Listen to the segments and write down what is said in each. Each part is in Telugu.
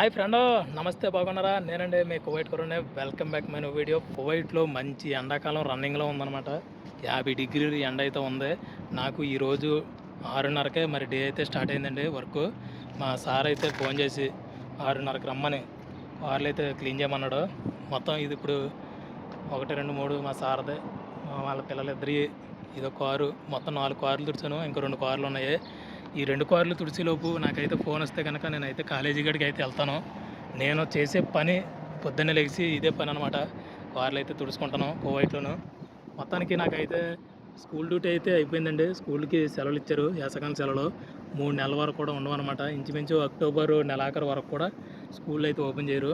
హాయ్ ఫ్రెండ్ నమస్తే బాగున్నారా? నేనండి మీ కువైట్ కొరనే. వెల్కమ్ బ్యాక్ మై వీడియో కువైట్లో మంచి ఎండాకాలం రన్నింగ్లో ఉందన్నమాట. యాభై డిగ్రీలు ఎండ అయితే ఉంది. నాకు ఈరోజు ఆరున్నరకే మరి డే అయితే స్టార్ట్ అయిందండి వర్క్ మా సార్ అయితే ఫోన్ చేసి ఆరున్నరకు రమ్మని. వాళ్ళు అయితే క్లీన్ చేయమన్నాడు. మొత్తం ఇది ఇప్పుడు ఒకటి రెండు మూడు మా సార్దే. వాళ్ళ పిల్లలిద్దరి ఇదో కారు మొత్తం నాలుగు కార్లు తుడిచాను. ఇంకా రెండు కార్లు ఉన్నాయి. ఈ రెండు కార్లు తుడిసిలోపు నాకైతే ఫోన్ వస్తే కనుక నేనైతే కాలేజీ గడికి అయితే వెళ్తాను. నేను చేసే పని పొద్దున్నే లెగిసి ఇదే పని అనమాట కార్లు అయితే తుడుచుకుంటాను కోవైట్లోను. మొత్తానికి నాకైతే స్కూల్ డ్యూటీ అయితే అయిపోయిందండి. స్కూల్కి సెలవులు ఇచ్చారు. వేసవకాలం సెలవులు. మూడు నెలల వరకు కూడా ఉండవన్నమాట ఇంచుమించు అక్టోబర్ నెలాఖరు వరకు కూడా స్కూల్ అయితే ఓపెన్ చేయరు.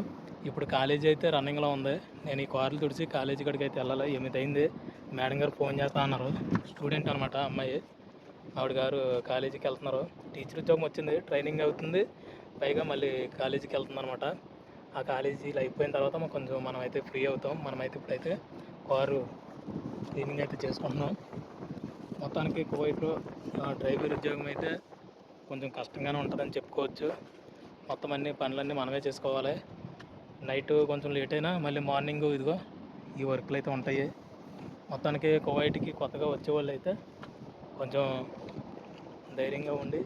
ఇప్పుడు కాలేజీ అయితే రన్నింగ్లో ఉంది. నేను ఈ కార్లు తుడిచి కాలేజీ కాడికి అయితే వెళ్ళాలి. ఎనిమిది అయింది. మేడం గారు ఫోన్ చేస్తా అన్నారు. స్టూడెంట్ అనమాట అమ్మాయి. ఆవిడ గారు కాలేజీకి వెళ్తున్నారు. టీచర్ ఉద్యోగం వచ్చింది. ట్రైనింగ్ అవుతుంది. పైగా మళ్ళీ కాలేజీకి వెళ్తుంది అనమాట ఆ కాలేజీలో అయిపోయిన తర్వాత మాకు కొంచెం మనం అయితే ఫ్రీ అవుతాం. మనమైతే ఇప్పుడైతే కారు క్లీనింగ్ అయితే చేసుకుంటున్నాం. మొత్తానికి కువైట్లో డ్రైవర్ ఉద్యోగం అయితే కొంచెం కష్టంగానే ఉంటుందని చెప్పుకోవచ్చు. మొత్తం అన్ని పనులన్నీ మనమే చేసుకోవాలి. నైట్ కొంచెం లేట్ అయినా మళ్ళీ మార్నింగ్ ఇదిగో ఈ వర్క్లు అయితే ఉంటాయి. మొత్తానికి కువైట్కి కొత్తగా వచ్చే వాళ్ళు అయితే కొంచెం ధైర్యంగా ఉండి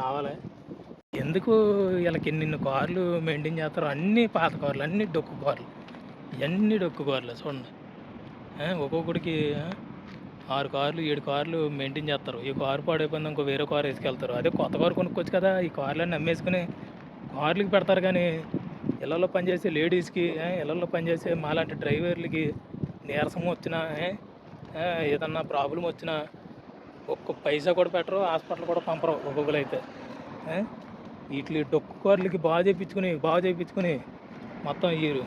రావాలి. ఎందుకు వీళ్ళకి ఎన్ని కార్లు మెయింటైన్ చేస్తారో? అన్ని పాత కార్లు అన్ని డొక్కు కార్లు. ఇవన్నీ డొక్కు కార్లు చూడండి. ఒక్కొక్కడికి ఆరు కార్లు ఏడు కార్లు మెయింటైన్ చేస్తారు. ఈ కారు పాడైపోయింది ఇంకో వేరే కారు వేసుకెళ్తారు. అదే కొత్త కారు కొనుక్కోవచ్చు కదా ఈ కార్లన్నీ అమ్మేసుకుని కార్లకి పెడతారు కానీ ఇళ్ళలో పనిచేసే లేడీస్కి ఇళ్ళల్లో ఇళ్ళలో పనిచేసే మాలాంటి డ్రైవర్లకి నీరసం వచ్చినా ఏదన్నా ప్రాబ్లం వచ్చినా ఒక్క పైసా కూడా పెట్టరు హాస్పిటల్ కూడా పంపరు ఒక్కొక్కరు అయితే. వీటి డొక్కు కార్లకి బాగా చేయించుకుని బాగా చేయించుకుని మొత్తం ఇయ్యరు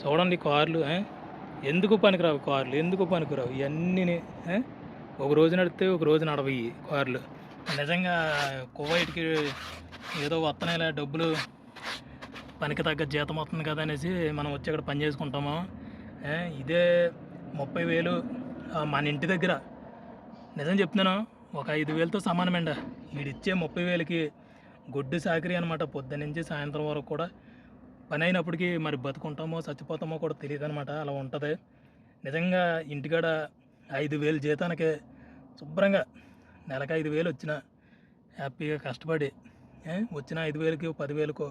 చూడండి కార్లు ఎందుకు పనికిరావు కార్లు ఎందుకు పనికిరావు? ఇవన్నీ ఒక రోజు నడితే ఒక రోజు నడవయి కార్లు. నిజంగా కువైట్కి ఏదో వస్తున్నాయిలే డబ్బులు పనికి తగ్గ జీతం వస్తుంది కదా అనేసి మనం వచ్చి ఇక్కడ పని చేసుకుంటాము. ఇదే ముప్పై వేలు మన ఇంటి దగ్గర నిజం చెప్తున్నాను ఒక ఐదు వేలతో సమానమండి. వీడిచ్చే ముప్పై వేలకి గొడ్డు సాకరి అనమాట పొద్దున్న నుంచి సాయంత్రం వరకు కూడా పని అయినప్పటికీ మరి బతుకుంటామో చచ్చిపోతామో కూడా తెలియదు అనమాట అలా ఉంటుంది. నిజంగా ఇంటికాడ ఐదు వేలు జీతానికి శుభ్రంగా నెలకు ఐదు వేలు వచ్చిన హ్యాపీగా కష్టపడి ఏ, వచ్చిన ఐదు వేలకి పదివేలకు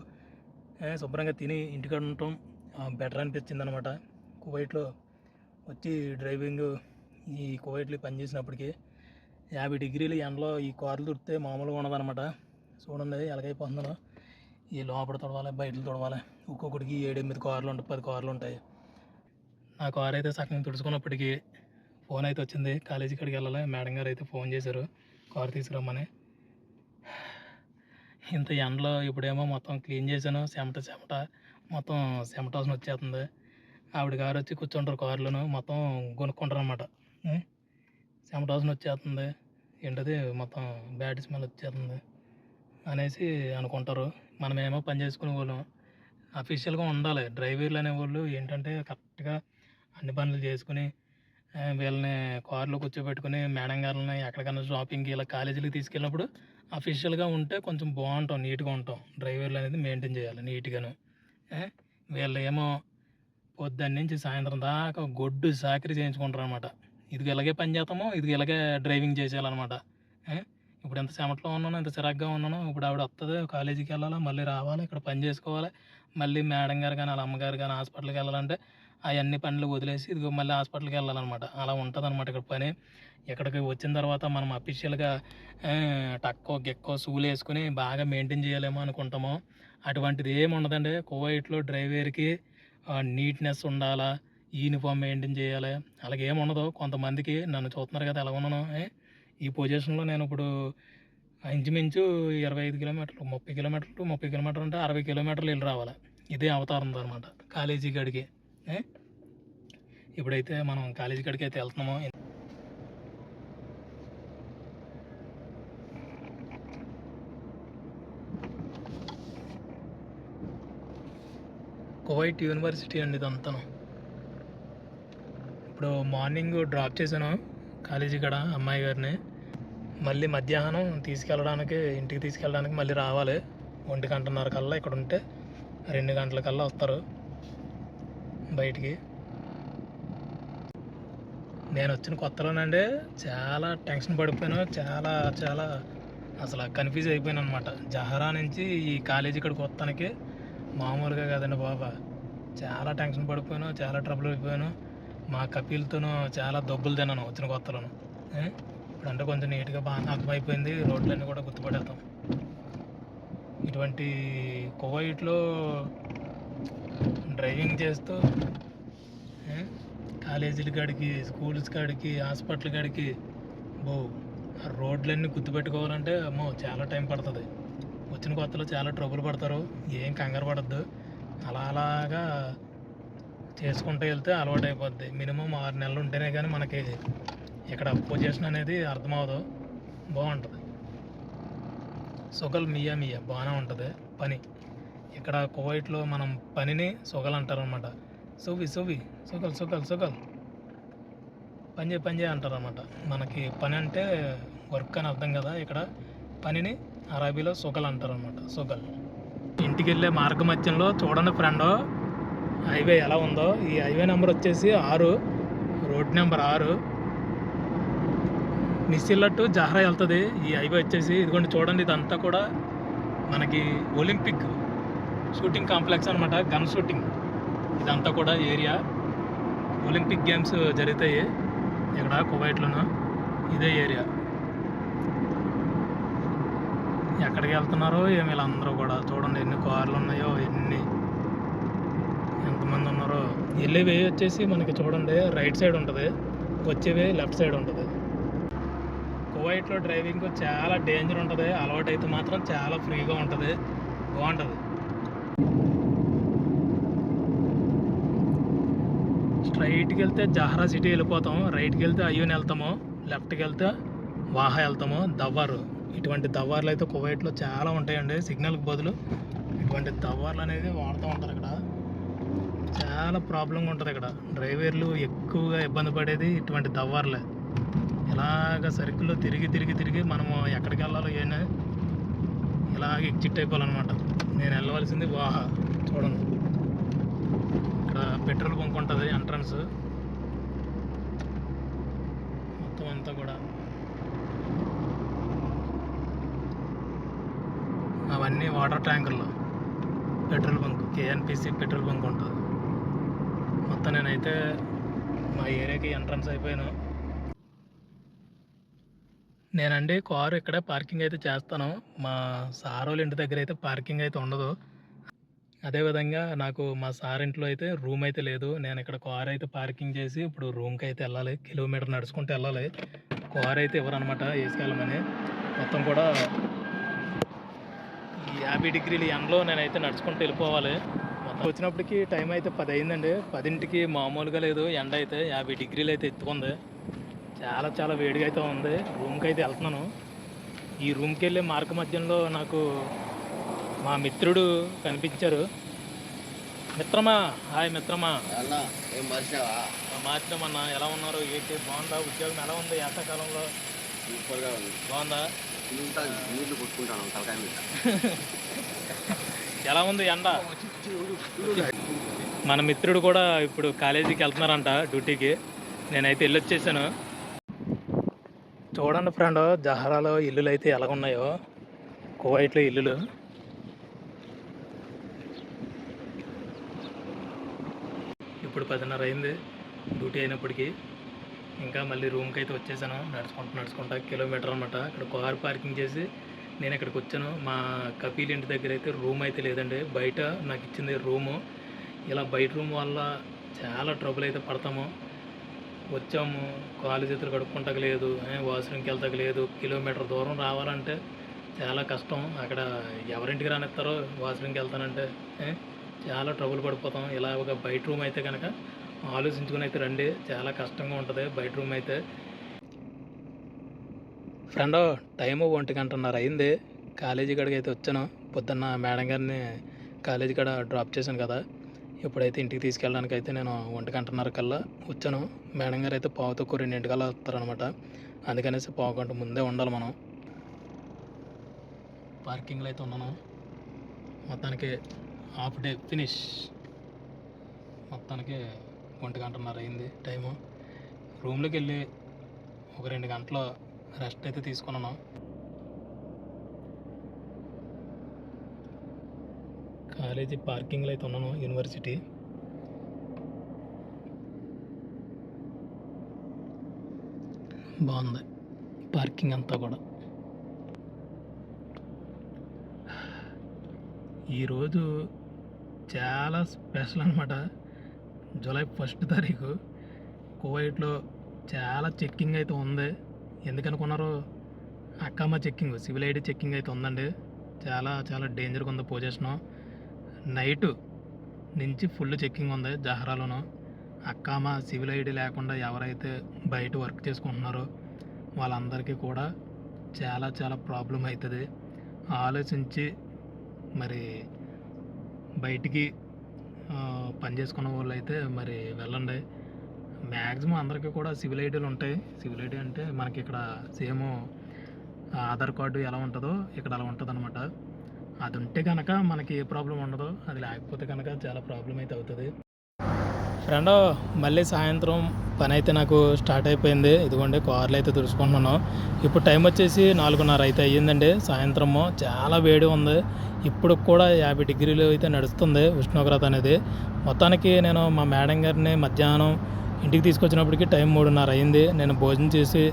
శుభ్రంగా తిని ఇంటికాడ ఉండటం బెటర్ అనిపించింది అనమాట కువైట్లో వచ్చి డ్రైవింగ్ ఈ కువైట్లో పనిచేసినప్పటికీ యాభై డిగ్రీలు ఎండలో ఈ కార్లు తుడితే మామూలుగా ఉండదన్నమాట. చూడండి ఎలాగైపోతుందో. ఈ లోపల తొడవాలి బయటలు తొడవాలి. ఒక్కొక్కడికి ఏడెనిమిది కార్లు ఉంటాయి పది కార్లు ఉంటాయి. నా కార్ అయితే సగం తుడుచుకున్నప్పటికీ ఫోన్ అయితే వచ్చింది. కాలేజీ కాడికి వెళ్ళాలి. మేడం గారు అయితే ఫోన్ చేశారు. కార్ తీసుకురమ్మని. ఇంత ఎండలో ఇప్పుడేమో మొత్తం క్లీన్ చేశాను. చెమట చెమట. మొత్తం చెమట వాసన వచ్చేస్తుంది. ఆవిడ గారు వచ్చి కూర్చుంటారు కారులోను. మొత్తం కొనుక్కుంటారు అనమాట చెమట వచ్చేస్తుంది. ఏంటది? మొత్తం బ్యాడ్ స్మెల్ వచ్చేస్తుంది అనేసి అనుకుంటారు. మనమేమో పని చేసుకునే వాళ్ళం. అఫీషియల్గా ఉండాలి. డ్రైవర్లు అనేవాళ్ళు ఏంటంటే కరెక్ట్గా అన్ని పనులు చేసుకుని వీళ్ళని కార్లో కూర్చోబెట్టుకుని మేడం గారిని ఎక్కడికైనా షాపింగ్కి ఇలా కాలేజీలకు తీసుకెళ్ళినప్పుడు అఫీషియల్గా ఉంటే కొంచెం బాగుంటాం నీట్గా ఉంటాం. డ్రైవర్లు అనేది మెయింటైన్ చేయాలి నీట్గాను. వీళ్ళు ఏమో పొద్దున్న నుంచి సాయంత్రం దాకా గొడ్డు సాకరీ చేయించుకుంటారు అనమాట ఇది ఇలాగే పని చేస్తామో ఇది ఇలాగే డ్రైవింగ్ చేసేయాలన్నమాట. ఇప్పుడు ఎంత చెమటలో ఉన్నానో ఎంత చిరాగ్గా ఉన్నానో ఇప్పుడు ఆవిడ వస్తుంది కాలేజీకి వెళ్ళాలి మళ్ళీ రావాలి ఇక్కడ పని చేసుకోవాలి మళ్ళీ మేడం గారు కానీ వాళ్ళ అమ్మగారు కానీ హాస్పిటల్కి వెళ్ళాలంటే అవన్నీ పనులు వదిలేసి ఇదిగో మళ్ళీ హాస్పిటల్కి వెళ్ళాలన్నమాట. అలా ఉంటుంది అనమాట ఇక్కడ పని. ఇక్కడికి వచ్చిన తర్వాత మనం అఫీషియల్గా టక్కో గెక్కో సూలు వేసుకుని బాగా మెయింటైన్ చేయలేమో అనుకుంటాము. అటువంటిది ఏమి ఉండదండి కోవైట్లో డ్రైవర్కి నీట్నెస్ ఉండాలా యూనిఫామ్ మెయింటైన్ చేయాలి. అలాగే ఏమి కొంతమందికి నన్ను చూస్తున్నారు కదా ఎలా ఉన్నాను? ఏ? ఈ పొజిషన్లో నేను ఇప్పుడు ఇంచుమించు ఇరవై ఐదు కిలోమీటర్లు ముప్పై కిలోమీటర్లు ముప్పై కిలోమీటర్లు అంటే అరవై కిలోమీటర్లు వెళ్ళి రావాలి. ఇదే అవతారం అనమాట కాలేజీ గడికి ఏ? ఇప్పుడైతే మనం కాలేజీ గడికి అయితే వెళ్తున్నాము. కువైట్ యూనివర్సిటీ అండి ఇదంతా ఇప్పుడు మార్నింగ్ డ్రాప్ చేశాను కాలేజీ కాడ అమ్మాయి గారిని. మళ్ళీ మధ్యాహ్నం తీసుకెళ్ళడానికి ఇంటికి తీసుకెళ్ళడానికి మళ్ళీ రావాలి. ఒంటి గంటన్నర కల్లా ఇక్కడ ఉంటే రెండు గంటల కల్లా వస్తారు బయటికి. నేను వచ్చిన కొత్తలోనండి చాలా టెన్షన్ పడిపోయాను చాలా చాలా అసలు కన్ఫ్యూజ్ అయిపోయాను అనమాట జహరా నుంచి ఈ కాలేజీ ఇక్కడికి వస్తానికి మామూలుగా కదండి బాబా. చాలా టెన్షన్ పడిపోయాను చాలా ట్రబుల్ అయిపోయాను. మా కపిల్తోనూ చాలా దబ్బులు తిన్నాను వచ్చిన కొత్తలోను. ఇప్పుడు ఇప్పుడంటే కొంచెం నీట్గా బాగా అర్థమైపోయింది. రోడ్లన్నీ కూడా గుర్తుపడేస్తాం ఇటువంటి కువైట్లో డ్రైవింగ్ చేస్తూ కాలేజీల కాడికి స్కూల్స్ కాడికి హాస్పిటల్ కాడికి బో ఆ రోడ్లన్నీ గుర్తుపెట్టుకోవాలంటే అమ్మో చాలా టైం పడుతుంది. వచ్చిన కొత్తలో చాలా ట్రబుల్ పడతారు. ఏం కంగారు పడద్దు. అలా అలాగా చేసుకుంటూ వెళ్తే అలవాటు అయిపోద్ది మినిమం ఆరు నెలలు ఉంటేనే కానీ మనకి ఇక్కడ పొజిషన్ అనేది అర్థమవదు బాగుంటుంది సొగల్ మియా మియా బాగానే ఉంటుంది పని. ఇక్కడ కువైట్లో మనం పనిని సొగల్ అంటారనమాట సువి సువి సుగల్ సుగల్ సుగల్. పని చేయి పని మనకి పని అంటే వర్క్ అని అర్థం కదా ఇక్కడ. పనిని అరబీలో సుగల్ అంటారనమాట సుగల్. ఇంటికి వెళ్ళే మార్గ మధ్యంలో చూడండి ఫ్రెండ్ హైవే ఎలా ఉందో ఈ హైవే నెంబర్ వచ్చేసి ఆరు రోడ్ నెంబర్ ఆరు. మిస్సిల్ల టు జహరా వెళ్తుంది. ఈ హైవే వచ్చేసి ఇదిగోండి చూడండి ఇదంతా కూడా మనకి ఒలింపిక్ షూటింగ్ కాంప్లెక్స్ అనమాట గన్ షూటింగ్. ఇదంతా కూడా ఏరియా. ఒలింపిక్ గేమ్స్ జరుగుతాయి ఇక్కడ కువైట్లోను. ఇదే ఏరియా. ఎక్కడికి వెళ్తున్నారో ఏమి వీళ్ళందరూ కూడా చూడండి ఎన్ని కార్లు ఉన్నాయో ఎన్ని ఎంతమంది ఉన్నారో. వెళ్ళేవి వచ్చేసి మనకి చూడండి రైట్ సైడ్ ఉంటుంది వచ్చేవే లెఫ్ట్ సైడ్ ఉంటుంది. కువైట్లో డ్రైవింగ్ చాలా డేంజర్ ఉంటుంది అలవాటు అయితే మాత్రం చాలా ఫ్రీగా ఉంటుంది. బాగుంటుంది. స్ట్రైట్కి వెళ్తే జహరా సిటీ వెళ్ళిపోతాం రైట్కి వెళ్తే అయ్యూని వెళ్తాము లెఫ్ట్కి వెళ్తే వాహా వెళ్తాము దవ్వారు. ఇటువంటి దవ్వార్లు అయితే కువైట్లో చాలా ఉంటాయండి సిగ్నల్కి బదులు. ఇటువంటి దవ్వార్లు అనేది వాడుతూ ఉంటారు ఇక్కడ. చాలా ప్రాబ్లంగా ఉంటుంది ఇక్కడ. డ్రైవర్లు ఎక్కువగా ఇబ్బంది పడేది ఇటువంటి దవ్వార్లే. ఇలాగ సర్కిల్లో తిరిగి తిరిగి తిరిగి మనము ఎక్కడికి వెళ్ళాలో ఏమైనా ఇలాగ ఎగ్జిట్ అయిపోవాలన్నమాట. నేను వెళ్ళవలసింది వాహా చూడండి. ఇక్కడ పెట్రోల్ బంక్ ఉంటుంది ఎంట్రన్స్. మొత్తం అంతా కూడా. అవన్నీ వాటర్ ట్యాంకర్లు petrol bunk KNPC petrol bunk ఉంటుంది. మొత్తం నేనైతే మా ఏరియాకి ఎంట్రన్స్ అయిపోయాను. నేనండి కారు ఇక్కడే పార్కింగ్ అయితే చేస్తాను. మా సార్ వాళ్ళ ఇంటి దగ్గర అయితే పార్కింగ్ అయితే ఉండదు. అదేవిధంగా నాకు మా సార్ ఇంట్లో అయితే రూమ్ అయితే లేదు. నేను ఇక్కడ కార్ అయితే పార్కింగ్ చేసి ఇప్పుడు రూమ్కి అయితే వెళ్ళాలి. కిలోమీటర్ నడుచుకుంటూ వెళ్ళాలి. కార్ అయితే ఇవ్వరనమాట వేసుకెళ్ళమని మొత్తం కూడా యాభై డిగ్రీల ఎండలో నేనైతే నడుచుకుంటూ వెళ్ళిపోవాలి. వచ్చినప్పటికి టైం అయితే పది అయిందండి పదింటికి మామూలుగా లేదు. ఎండ అయితే యాభై డిగ్రీలు అయితే ఎత్తుకుంది. చాలా చాలా వేడిగా అయితే ఉంది. రూమ్కి అయితే వెళ్తున్నాను. ఈ రూమ్కి వెళ్ళే మార్గ మధ్యంలో నాకు మా మిత్రుడు కనిపించారు. మిత్రమా? హాయ్ మిత్రమా. అన్న ఏం మర్చావా? మార్చమన్నా ఎలా ఉన్నారు? ఏంటి? బాగుందా? ఉద్యోగం ఎలా ఉంది? సూపర్గా ఉంది. బాగుందా? కొట్టుకుంటాను మీద. ఎలా ఉంది ఎండ? మన మిత్రుడు కూడా ఇప్పుడు కాలేజీకి వెళ్తున్నారంట డ్యూటీకి. నేనైతే ఇల్లు వచ్చేసాను. చూడండి ఫ్రెండ్ జహరాలో ఇల్లులు అయితే ఎలా ఉన్నాయో కువైట్లో ఇల్లులు. ఇప్పుడు పదిన్నర అయింది. డ్యూటీ అయినప్పటికీ ఇంకా మళ్ళీ రూమ్కి అయితే వచ్చేసాను. నడుచుకుంటూ నడుచుకుంటా కిలోమీటర్ అనమాట ఇక్కడ కార్ పార్కింగ్ చేసి నేను ఇక్కడికి వచ్చాను. మా కపిల్ ఇంటి దగ్గర అయితే రూమ్ అయితే లేదండి. బయట నాకు ఇచ్చింది రూము. ఇలా బయట రూమ్ వల్ల చాలా ట్రబుల్ అయితే పడతాము. వచ్చాము. కాలు చేతులు కడుక్కుంటకు లేదు వాష్రూమ్కి వెళ్తాక లేదు కిలోమీటర్ దూరం రావాలంటే చాలా కష్టం. అక్కడ ఎవరింటికి రానిస్తారో వాష్రూమ్కి వెళ్తానంటే చాలా ట్రబుల్ పడిపోతాం. ఇలా ఒక బయట రూమ్ అయితే కనుక ఆలోచించుకుని అయితే రండి. చాలా కష్టంగా ఉంటుంది బయట రూమ్ అయితే. ఫ్రెండ్ టైము ఒంటి గంటన్నర అయింది. కాలేజీ కాడికి అయితే వచ్చాను. పొద్దున్న మేడం గారిని కాలేజీ కాడ డ్రాప్ చేశాను కదా. ఇప్పుడైతే ఇంటికి తీసుకెళ్ళడానికి అయితే నేను ఒంటి గంటన్నర కల్లా వచ్చాను. మేడం గారు అయితే పావు తక్కువ రెండింటికల్లా వస్తారనమాట అందుకనేసి పావు గంట ముందే ఉండాలి మనం. పార్కింగ్లో అయితే ఉన్నాను. మొత్తానికి హాఫ్ డే ఫినిష్. మొత్తానికి ఒంటి గంటన్నర అయింది టైము. రూమ్లోకి వెళ్ళి ఒక రెండు గంటలు రెస్ట్ అయితే తీసుకున్నాను. కాలేజీ పార్కింగ్లో అయితే ఉన్నాను యూనివర్సిటీ. బాగుంది. పార్కింగ్ అంతా కూడా. ఈరోజు చాలా స్పెషల్ అనమాట జూలై ఫస్ట్ తారీఖు. కువైట్లో చాలా చెక్కింగ్ అయితే ఉంది. ఎందుకనుకున్నారు? అక్కమ్మ చెక్కింగ్ సివిల్ ఐడి చెక్కింగ్ అయితే ఉందండి. చాలా చాలా డేంజర్గా ఉంది పొజిషను. నైటు నుంచి ఫుల్ చెక్కింగ్ ఉంది జహరాలోను. అక్కామ సివిల్ ఐడి లేకుండా ఎవరైతే బయట వర్క్ చేసుకుంటున్నారో వాళ్ళందరికీ కూడా చాలా చాలా ప్రాబ్లం అవుతుంది ఆలోచించి మరి బయటికి పని చేసుకున్న వాళ్ళు అయితే మరి వెళ్ళండి. మ్యాక్సిమం అందరికీ కూడా సివిల్ ఐడీలు ఉంటాయి. సివిల్ ఐడి అంటే మనకి ఇక్కడ సేమ్ ఆధార్ కార్డు ఎలా ఉంటుందో ఇక్కడ అలా ఉంటుంది అనమాట అది ఉంటే కనుక మనకి ఏ ప్రాబ్లం ఉండదు. అది లేకపోతే కనుక చాలా ప్రాబ్లం అయితే అవుతుంది. ఫ్రెండ్ మళ్ళీ సాయంత్రం పని అయితే నాకు స్టార్ట్ అయిపోయింది. ఇదిగోండి కార్లు అయితే తుడుచుకుంటున్నాను ఇప్పుడు టైం వచ్చేసి నాలుగున్నర అయితే అయ్యిందండి. సాయంత్రము చాలా వేడి ఉంది. ఇప్పుడు కూడా యాభై డిగ్రీలు అయితే నడుస్తుంది ఉష్ణోగ్రత అనేది. మొత్తానికి నేను మా మేడం గారిని మధ్యాహ్నం ఇంటికి తీసుకొచ్చినప్పటికి టైం మూడున్నర అయింది. నేను భోజనం చేసి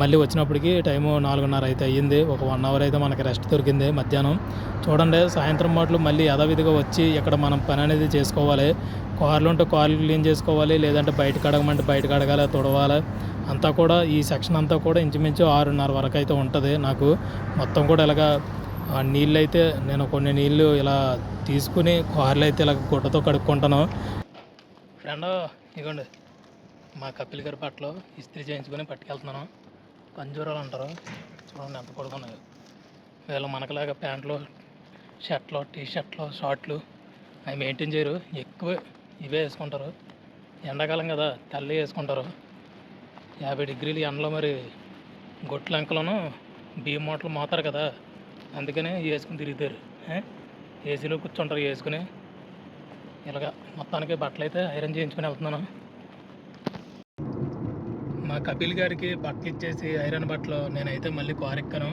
మళ్ళీ వచ్చినప్పటికి టైము నాలుగున్నర అయితే అయ్యింది. ఒక వన్ అవర్ అయితే మనకి రెస్ట్ దొరికింది మధ్యాహ్నం. చూడండి సాయంత్రం మాటలు మళ్ళీ యథావిధిగా వచ్చి ఇక్కడ మనం పని అనేది చేసుకోవాలి. కార్లు ఉంటే కార్లు క్లీన్ చేసుకోవాలి. లేదంటే బయట కడగమంటే బయట కడగాలి తుడవాలి. అంతా కూడా ఈ సెక్షన్ అంతా కూడా ఇంచుమించు ఆరున్నర వరకు అయితే ఉంటుంది నాకు. మొత్తం కూడా ఇలాగా నీళ్ళు అయితే నేను కొన్ని నీళ్ళు ఇలా తీసుకుని కార్లు అయితే ఇలా గుడ్డతో కడుక్కుంటాను. ఫ్రెండ్ ఇగోండి మా కపిల్ గారి పట్లో ఇస్త్రీ చేయించుకొని పట్టుకెళ్తున్నాను. పంజూరాలు అంటారు. చూడండి ఎంత పడుకున్నాయి వీళ్ళు మనకులాగా ప్యాంట్లు షర్ట్లు టీ షర్ట్లు షార్ట్లు అవి మెయింటైన్ చేయరు. ఎక్కువ ఇవే వేసుకుంటారు. ఎండాకాలం కదా తెల్లవి వేసుకుంటారు. యాభై డిగ్రీలు ఎండలో మరి గొట్లంకలను బియ్యం మూటలు మోతారు కదా. అందుకనే వేసుకుని తిరుగుతారు. ఏసీలో కూర్చుంటారు వేసుకుని. ఇలాగ మొత్తానికి బట్టలు అయితే ఐరన్ చేయించుకొని వెళ్తున్నాను. మా కపిల్ గారికి బట్టలు ఇచ్చేసి ఐరన్ బట్టలు నేనైతే మళ్ళీ కారు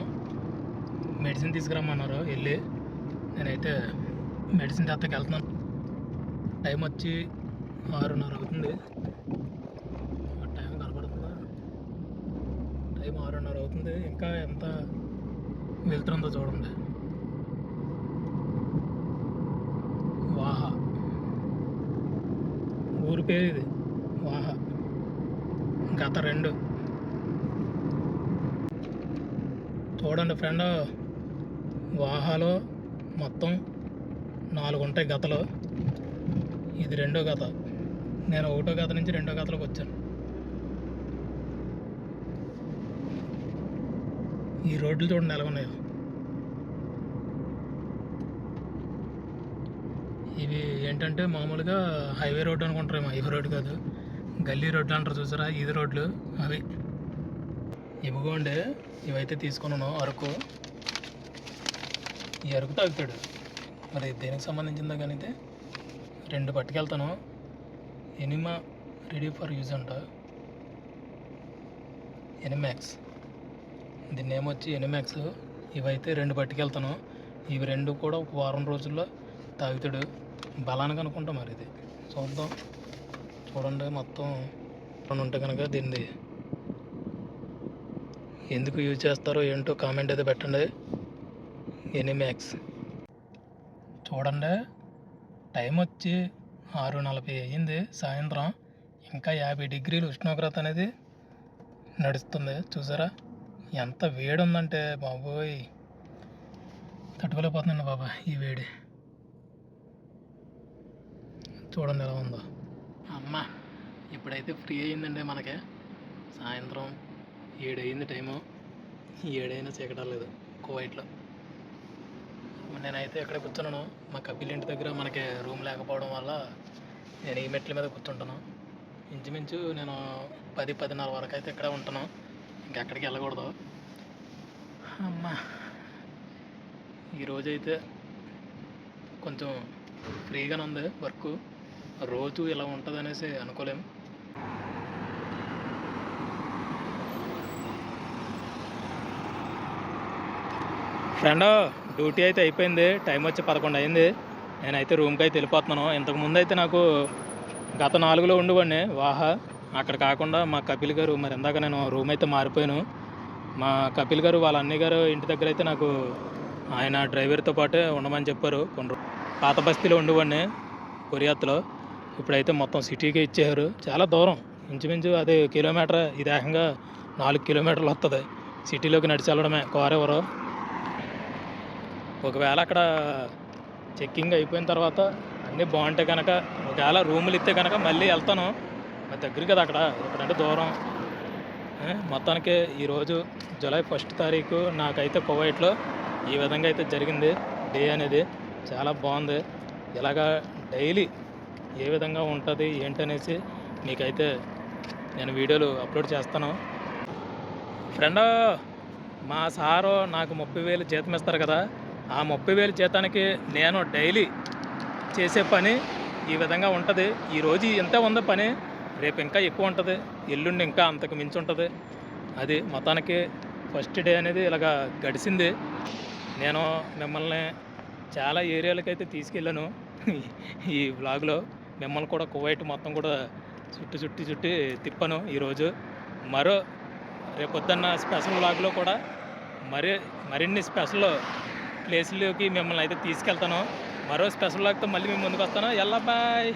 మెడిసిన్ తీసుకురమ్మన్నారు వెళ్ళి. నేనైతే మెడిసిన్ తెత్తకి వెళ్తున్నాను. టైం వచ్చి ఆరున్నర అవుతుంది. టైం కనబడుతుందా? టైం ఆరున్నర అవుతుంది. ఇంకా ఎంత వెళ్తుందో చూడండి వాహా ఊరి పేరు ఇది. వాహ గత రెండు. చూడండి ఫ్రెండ్ వాహాలో మొత్తం నాలుగు ఉంటాయి గతలు. ఇది రెండో గత. నేను ఒకటో గత నుంచి రెండో గతలోకి వచ్చాను. ఈ రోడ్లు చూడండి ఎలా ఉన్నాయో. ఇవి ఏంటంటే మామూలుగా హైవే రోడ్డు అనుకుంటారేమో హైవే రోడ్డు కాదు. గల్లీ రోడ్లు అంటారు చూసారా? ఇది రోడ్లు అవి. ఇవిగోండి ఇవైతే తీసుకున్నాను అరకు. ఈ అరకు తాగుతాడు. మరి దేనికి సంబంధించిందో కానీ రెండు పట్టుకెళ్తాను. ఎనిమా రెడీ ఫర్ యూజ్ అంట. ఎనిమాక్స్. దీని నేమ్ వచ్చి ఎనిమాక్స్. ఇవైతే రెండు పట్టుకెళ్తాను. ఇవి రెండు కూడా ఒక వారం రోజుల్లో తాగుతాడు. బలానికి అనుకుంటా మరి ఇది. చూద్దాం. చూడండి మొత్తం. రెండు ఉంటే కనుక దీన్ని ఎందుకు యూజ్ చేస్తారో ఏంటో కామెంట్ అయితే పెట్టండి. ఎనిమాక్స్ చూడండి. టైం వచ్చి ఆరు నలభై అయ్యింది. సాయంత్రం ఇంకా యాభై డిగ్రీలు ఉష్ణోగ్రత అనేది నడుస్తుంది. చూసారా? ఎంత వేడి ఉందంటే బాబోయ్. తట్టుకోలేకపోతుందండి బాబా ఈ వేడి. చూడండి ఎలా ఉందో? అమ్మ ఇప్పుడైతే ఫ్రీ అయ్యిందండి మనకి. సాయంత్రం ఏడు టైము. ఏడైనా చీకటలేదు కువైట్లో. నేనైతే ఇక్కడ కూర్చున్నాను మా కపిల్ ఇంటి దగ్గర మనకి రూమ్ లేకపోవడం వల్ల నేను ఈ మెట్ల మీద కూర్చుంటాను. ఇంచుమించు నేను పది పదిన్నర వరకు అయితే ఇక్కడే ఉంటాను ఇంకెక్కడికి వెళ్ళకూడదు. అమ్మా ఈరోజైతే కొంచెం ఫ్రీగానే ఉంది వర్క్. రోజు ఇలా ఉంటుంది అనేసి అనుకోలేం. ఫ్రెండ్ డ్యూటీ అయితే అయిపోయింది. టైం వచ్చి పదకొండు అయింది. నేనైతే రూమ్కి అయితే వెళ్ళిపోతున్నాను. ఇంతకుముందు అయితే నాకు గత నాలుగులో ఉండేవాడిని వాహా. అక్కడ కాకుండా మా కపిల్ గారు మరి ఇందాక నేను రూమ్ అయితే మారిపోయాను. మా కపిల్ గారు వాళ్ళ అన్నయ్య గారు ఇంటి దగ్గర అయితే నాకు ఆయన డ్రైవర్తో పాటే ఉండమని చెప్పారు. కొన్ని పాత బస్తీలో ఉండేవాడిని కొరియాత్లో ఇప్పుడైతే మొత్తం సిటీకి ఇచ్చారు చాలా దూరం. ఇంచుమించు అది కిలోమీటర్ ఇది ఏకంగా నాలుగు కిలోమీటర్లు వస్తుంది సిటీలోకి నడిచి వెళ్ళడమే కోరెవరు. ఒకవేళ అక్కడ చెక్కింగ్ అయిపోయిన తర్వాత అన్నీ బాగుంటే కనుక ఒకవేళ రూములు ఇస్తే కనుక మళ్ళీ వెళ్తాను. మా దగ్గర కదా అక్కడ ఇక్కడంటే దూరం. మొత్తానికి ఈరోజు జూలై ఫస్ట్ తారీఖు నాకైతే కువైట్లో ఈ విధంగా అయితే జరిగింది. డే అనేది చాలా బాగుంది. ఇలాగా డైలీ ఏ విధంగా ఉంటుంది ఏంటనేసి మీకైతే నేను వీడియోలు అప్లోడ్ చేస్తాను. ఫ్రెండ్ మా సారు నాకు ముప్పై వేలు జీతం ఇస్తారు కదా ఆ ముప్పై వేలు జీతానికి నేను డైలీ చేసే పని ఈ విధంగా ఉంటుంది. ఈరోజు ఇంత ఉంది పని రేపు ఇంకా ఎక్కువ ఉంటుంది ఎల్లుండి ఇంకా అంతకు మించి ఉంటుంది. అది మొత్తానికి ఫస్ట్ డే అనేది ఇలాగ గడిచింది నేను మిమ్మల్ని చాలా ఏరియాలకైతే తీసుకెళ్ళాను ఈ వ్లాగ్లో మిమ్మల్ని కూడా కువైట్ మొత్తం కూడా చుట్టి చుట్టి చుట్టి తిప్పాను ఈరోజు. మరో రేపొద్దున్న స్పెషల్ బ్లాగ్లో కూడా మరి మరిన్ని స్పెషల్ ప్లేస్లోకి మిమ్మల్ని అయితే తీసుకెళ్తాను. మరో స్పెషల్ బ్లాగ్తో మళ్ళీ మేము ముందుకు వస్తాను. ఎల్లా బాయ్!